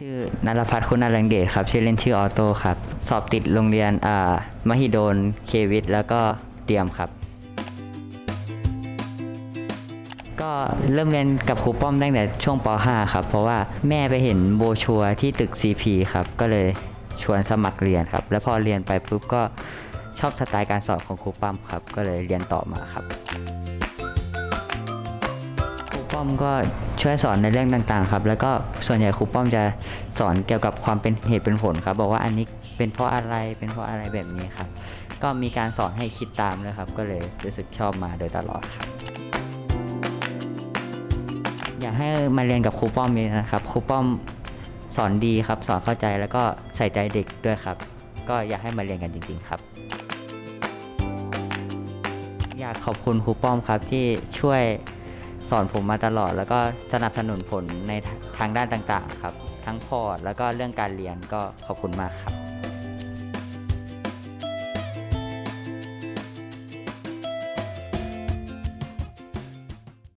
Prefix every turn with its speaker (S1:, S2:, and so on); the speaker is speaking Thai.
S1: ชื่อนรพัฒน์คุณอรังเดชครับ ชื่อเล่นชื่อออโต้ครับ สอบติดโรงเรียนอ่ามหิดลเควิทแล้วก็เตรียมครับ ก็เริ่มเรียนกับครูป้อมตั้งแต่ช่วงป .5 ครับ เพราะว่าแม่ไปเห็นโบชัวที่ตึก CP ครับ ก็เลยชวนสมัครเรียนครับ แล้วพอเรียนไปปุ๊บก็ชอบสไตล์การสอนของครูป้อมครับ ก็เลยเรียนต่อมาครับ ป้อมก็ช่วยสอนในเรื่องต่างๆครับ แล้วก็ส่วนใหญ่ครูป้อมจะสอนเกี่ยวกับความเป็นเหตุเป็นผลครับ บอกว่าอันนี้เป็นเพราะอะไรเป็นเพราะอะไรแบบนี้ครับ ก็มีการสอนให้คิดตามเลยครับ ก็เลยรู้สึกชอบมาโดยตลอดครับ อยากให้มาเรียนกับครูป้อมนี้นะครับครูป้อมสอนดีครับ สอนเข้าใจแล้วก็ใส่ใจเด็กด้วยครับ ก็อยากให้มาเรียนกันจริง ๆ ครับ อยากขอบคุณครูป้อมครับที่ช่วย สอนผมมาตลอด แล้วก็สนับสนุนผลในทางด้านต่างๆครับ ทั้งพอร์ตแล้วก็เรื่องการเรียนก็ขอบคุณมากครับ